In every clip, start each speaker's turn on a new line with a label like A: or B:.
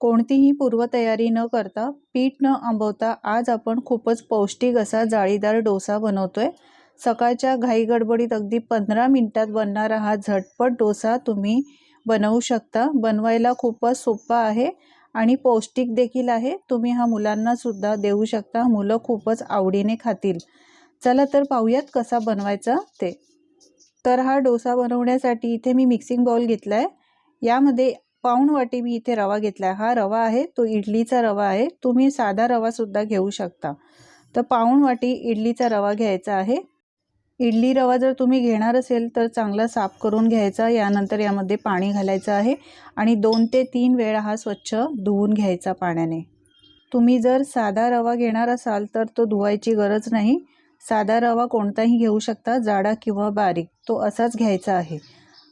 A: कोणतीही पूर्वतयारी न करता पीठ न आंबवता आज आपण खूपच पौष्टिक असा जाळीदार डोसा बनवतोय. सकाळच्या घाई गडबडीत अगदी पंधरा मिनिटात बनणारा हा झटपट डोसा तुम्ही बनवू शकता. बनवायला खूपच सोपा आहे आणि पौष्टिक देखील आहे. तुम्ही हा मुलांना सुद्धा देऊ शकता. मुलं खूपच आवडीने खातील. चला तर पाहूयात कसा बनवायचा ते. तर हा डोसा बनवण्यासाठी इथे मी मिक्सिंग बाउल घेतला आहे यामध्ये पाऊण वाटी मी इथे रवा घेतला आहे हा रवा आहे तो इडलीचा रवा आहे. तुम्ही साधा रवासुद्धा घेऊ शकता. तर पाऊण वाटी इडलीचा रवा घ्यायचा आहे. इडली रवा जर तुम्ही घेणार असेल तर चांगला साफ करून घ्यायचा. यानंतर यामध्ये पाणी घालायचं आहे आणि दोन ते तीन वेळा हा स्वच्छ धुवून घ्यायचा पाण्याने. तुम्ही जर साधा रवा घेणार असाल तर तो धुवायची गरज नाही. साधा रवा कोणताही घेऊ शकता जाडा किंवा बारीक. तो असाच घ्यायचा आहे.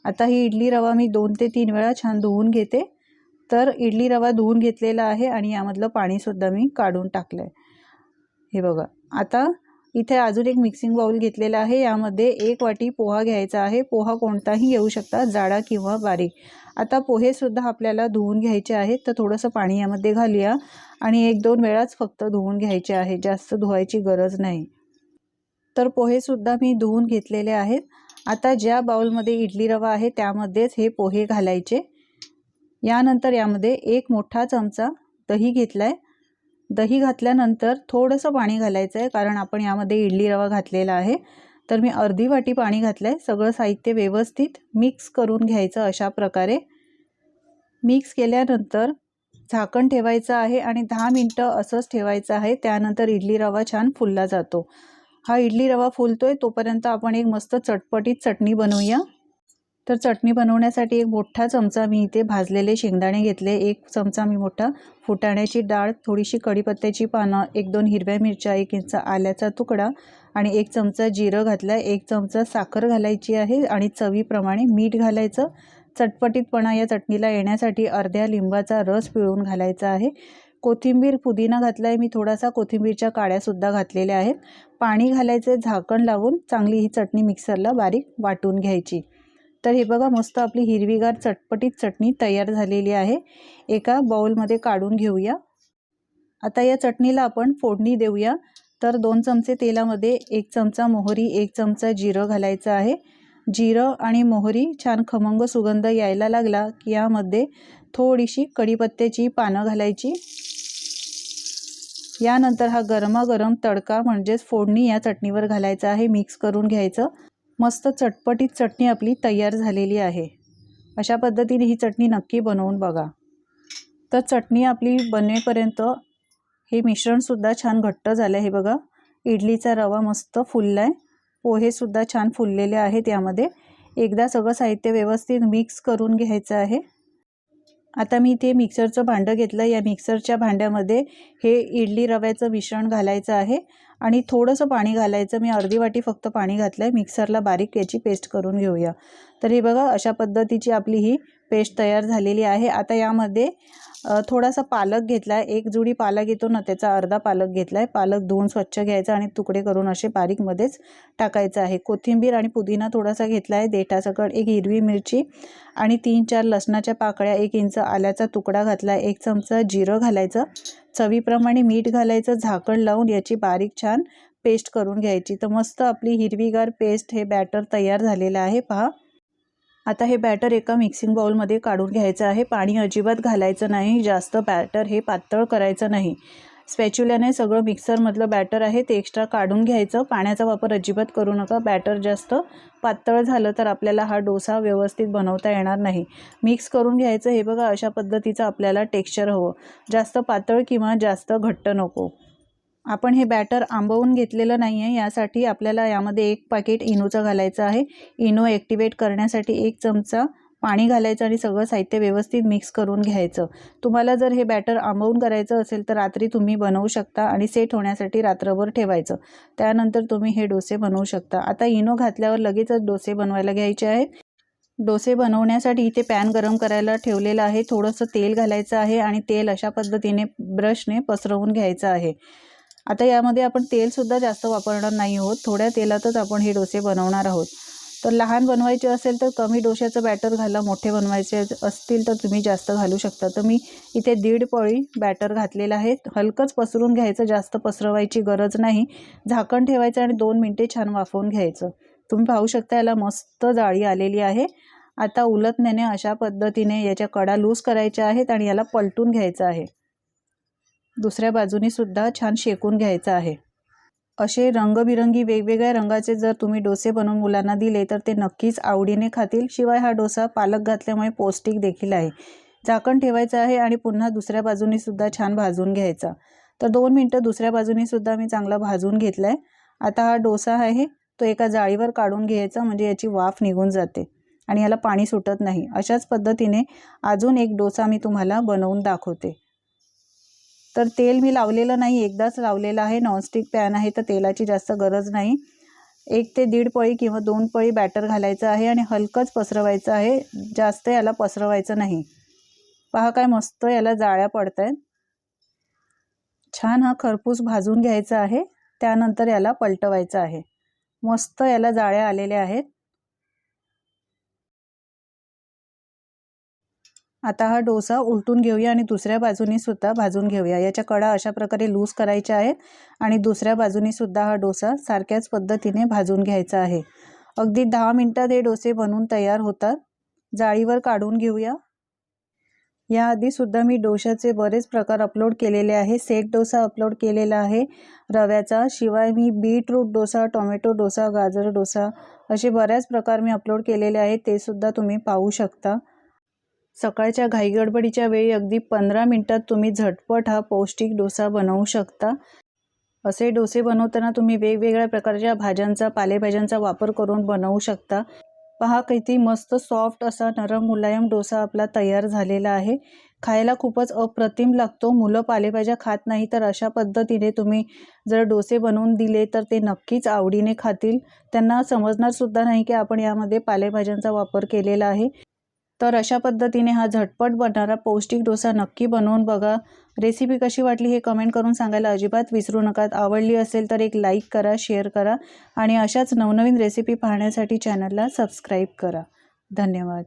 A: आता ही इडली रवा मी दोन ते तीन वेळा छान धुवून घेते. तर इडली रवा धुवून घेतलेला आहे आणि यामधलं पाणीसुद्धा मी काढून टाकलं आहे हे बघा आता इथे अजून एक मिक्सिंग बाउल घेतलेला आहे. यामध्ये एक वाटी पोहा घ्यायचा आहे. पोहा कोणताही येऊ शकता जाडा किंवा बारीक. आता पोहेसुद्धा आपल्याला धुवून घ्यायचे आहेत तर थोडंसं पाणी यामध्ये घालूया. आणि एक दोन वेळाच फक्त धुवून घ्यायचे आहे जास्त धुवायची गरज नाही. तर पोहेसुद्धा मी धुवून घेतलेले आहेत. आता ज्या बाउलमध्ये इडली रवा आहे त्यामध्येच हे पोहे घालायचे. यानंतर यामध्ये एक मोठा चमचा दही घेतला आहे दही घातल्यानंतर थोडंसं पाणी घालायचं आहे कारण आपण यामध्ये इडली रवा घातलेला आहे. तर मी अर्धी वाटी पाणी घातलं आहे सगळं साहित्य व्यवस्थित मिक्स करून घ्यायचं अशा प्रकारे. मिक्स केल्यानंतर झाकण ठेवायचं आहे आणि दहा मिनटं असंच ठेवायचं आहे. त्यानंतर इडली रवा छान फुलला जातो. हा इडली रवा फुलतोय तोपर्यंत आपण एक मस्त चटपटीत चटणी बनवूया. तर चटणी बनवण्यासाठी एक मोठा चमचा मी इथे भाजलेले शेंगदाणे घेतले एक चमचा मी मोठा फुटाण्याची डाळ थोडीशी कढीपत्त्याची पानं एक दोन हिरव्या मिरच्या एक इंच आल्याचा तुकडा आणि एक चमचा जिरं घातला एक चमचा साखर घालायची आहे आणि चवीप्रमाणे मीठ घालायचं. चटपटीतपणा या चटणीला येण्यासाठी अर्ध्या लिंबाचा रस पिळून घालायचा आहे. कोथिंबीर पुदिना घातला आहे मी थोडासा कोथिंबीरच्या काड्यासुद्धा घातलेल्या आहेत. पाणी घालायचं झाकण लावून चांगली ही चटणी मिक्सरला बारीक वाटून घ्यायची. तर हे बघा मस्त आपली हिरवीगार चटपटीत चटणी तयार झालेली आहे. एका बाउलमध्ये काढून घेऊया. आता या चटणीला आपण फोडणी देऊया. तर दोन चमचे तेलामध्ये एक चमचा मोहरी एक चमचा जिरं घालायचं आहे. जिरं आणि मोहरी छान खमंग सुगंध यायला लागला की यामध्ये थोडीशी कढीपत्त्याची पानं घालायची. यानंतर हा गरमागरम तडका म्हणजेच फोडणी या चटणीवर घालायचा आहे. मिक्स करून घ्यायचं. मस्त चटपटीत चटणी आपली तयार झालेली आहे. अशा पद्धतीने ही चटणी नक्की बनवून बघा. तर चटणी आपली बनेपर्यंत हे मिश्रणसुद्धा छान घट्ट झालं आहे बघा. इडलीचा रवा मस्त फुलला आहे पोहेसुद्धा छान फुललेले आहेत यामध्ये. एकदा सगळं साहित्य व्यवस्थित मिक्स करून घ्यायचं आहे. आता मी ते मिक्सरचं भांडं घेतलं. या मिक्सरच्या भांड्यामध्ये हे इडली रव्याचं मिश्रण घालायचं आहे आणि थोडंसं पाणी घालायचं. मी अर्धी वाटी फक्त पाणी घातलं आहे मिक्सरला बारीक याची पेस्ट करून घेऊया. तर हे बघा अशा पद्धतीची आपली ही पेस्ट तयार झालेली आहे. आता यामध्ये थोडासा पालक घेतला आहे एक जुडी पालक येतो ना त्याचा अर्धा पालक घेतला आहे पालक धुवून स्वच्छ घ्यायचा आणि तुकडे करून असे बारीकमध्येच टाकायचं आहे. कोथिंबीर आणि पुदिना थोडासा घेतला आहे देठासकट एक हिरवी मिरची आणि तीन चार लसणाच्या पाकळ्या एक इंच आल्याचा तुकडा घातला आहे एक चमचा जिरं घालायचं. चवीप्रमाणे मीठ घालायचं. झाकण लावून याची बारीक छान पेस्ट करून घ्यायची. तर मस्त आपली हिरवीगार पेस्ट हे बॅटर तयार झालेलं आहे. पहा. आता हे बॅटर एका मिक्सिंग बाउलमध्ये काढून घ्यायचं आहे. पाणी अजिबात घालायचं नाही. जास्त बॅटर हे पातळ करायचं नाही. स्पॅच्युल्याने सगळं मिक्सरमधलं बॅटर आहे ते एक्स्ट्रा काढून घ्यायचं. पाण्याचा वापर अजिबात करू नका. बॅटर जास्त पातळ झालं तर आपल्याला हा डोसा व्यवस्थित बनवता येणार नाही. मिक्स करून घ्यायचं. हे बघा अशा पद्धतीचं आपल्याला टेक्स्चर हवं. जास्त पातळ किंवा जास्त घट्ट नको. आपण हे बॅटर आंबवून घेतलेलं नाही आहे. यासाठी आपल्याला यामध्ये एक पाकिट इनोचं घालायचं आहे. इनो ॲक्टिवेट करण्यासाठी एक चमचा पाणी घालायचं आणि सगळं साहित्य व्यवस्थित मिक्स करून घ्यायचं. तुम्हाला जर हे बॅटर आंबवून करायचं असेल तर रात्री तुम्ही बनवू शकता आणि सेट होण्यासाठी रात्रभर ठेवायचं. त्यानंतर तुम्ही हे डोसे बनवू शकता. आता इनो घातल्यावर लगेचच डोसे बनवायला घ्यायचे आहेत. डोसे बनवण्यासाठी इथे पॅन गरम करायला ठेवलेलं आहे. थोडंसं तेल घालायचं आहे आणि तेल अशा पद्धतीने ब्रशने पसरवून घ्यायचं आहे. आता यामध्ये आपण तेलसुद्धा जास्त वापरणार नाही आहोत. थोड्या तेलातच आपण हे डोसे बनवणार आहोत. तर लहान बनवायचे असेल तर कमी डोशाचं बॅटर घाला मोठे बनवायचे असतील तर तुम्ही जास्त घालू शकता. तर मी इथे दीड पळी बॅटर घातलेलं आहे. हलकंच पसरून घ्यायचं जास्त पसरवायची गरज नाही. झाकण ठेवायचं आणि दोन मिनटे छान वाफवून घ्यायचं. तुम्ही पाहू शकता याला मस्त जाळी आलेली आहे. आता उलटण्याने अशा पद्धतीने याच्या कडा लूज करायच्या आहेत आणि याला पलटून घ्यायचं आहे. दुसऱ्या बाजूनीसुद्धा छान शेकून घ्यायचं आहे. असे रंगबिरंगी वेगवेगळ्या रंगाचे जर तुम्ही डोसे बनवून मुलांना दिले तर ते नक्कीच आवडीने खातील. शिवाय हा डोसा पालक घातल्यामुळे पौष्टिक देखील आहे. झाकण ठेवायचं आहे आणि पुन्हा दुसऱ्या बाजूनीसुद्धा छान भाजून घ्यायचा. तर दोन मिनटं दुसऱ्या बाजूनीसुद्धा मी चांगला भाजून घेतला आहे आता हा डोसा आहे तो एका जाळीवर काढून घ्यायचा म्हणजे याची वाफ निघून जाते आणि याला पाणी सुटत नाही. अशाच पद्धतीने अजून एक डोसा मी तुम्हाला बनवून दाखवते. तर तेल मी लावलेलं नाही एकदाच लावलेलं आहे. नॉनस्टिक पॅन आहे तर तेलाची जास्त गरज नाही. एक ते दीड पळी किंवा दोन पळी बॅटर घालायचं आहे आणि हलकंच पसरवायचं आहे. जास्त याला पसरवायचं नाही. पहा काय मस्त याला जाळ्या पडत आहेत छान हा खरपूस भाजून घ्यायचा आहे. त्यानंतर याला पलटवायचं आहे. मस्त याला जाळ्या आलेल्या आहेत. आता हा डोसा उलटून घेऊया आणि दुसऱ्या बाजूनी सुद्धा भाजून घेऊया. याच्या कडा अशा प्रकारे लूज करायच्या आहेत आणि दुसऱ्या बाजूनी सुद्धा हा डोसा सारख्याच पद्धतीने भाजून घ्यायचा आहे. अगदी दहा मिनटात हे डोसे बनवून तयार होतात. जाळीवर काढून घेऊया. याआधीसुद्धा मी डोशाचे बरेच प्रकार अपलोड केलेले आहे. सेट डोसा अपलोड केलेला आहे. रव्याचा शिवाय मी बीटरूट डोसा टोमॅटो डोसा गाजर डोसा असे बऱ्याच प्रकार मी अपलोड केलेले आहेत ते सुद्धा तुम्ही पाहू शकता. सकाळच्या घाईगडबडीच्या वेळी अगदी पंधरा मिनटात तुम्ही झटपट हा पौष्टिक डोसा बनवू शकता. असे डोसे बनवताना तुम्ही वेगवेगळ्या प्रकारच्या भाज्यांचा पालेभाज्यांचा वापर करून बनवू शकता. पहा किती मस्त सॉफ्ट असा नरम मुलायम डोसा आपला तयार झालेला आहे. खायला खूपच अप्रतिम लागतो. मुलं पालेभाज्या खात नाही तर अशा पद्धतीने तुम्ही जर डोसे बनवून दिले तर ते नक्कीच आवडीने खातील. त्यांना समजणारसुद्धा नाही की आपण यामध्ये पालेभाज्यांचा वापर केलेला आहे. तर अशा पद्धतीने हा झटपट बनणारा पौष्टिक डोसा नक्की बनवून बघा. रेसिपी कशी वाटली हे कमेंट करून सांगायला अजिबात विसरू नका. आवडली असेल तर एक लाईक करा शेअर करा आणि अशाच नवनवीन रेसिपी पाहण्यासाठी चॅनलला सबस्क्राईब करा. धन्यवाद.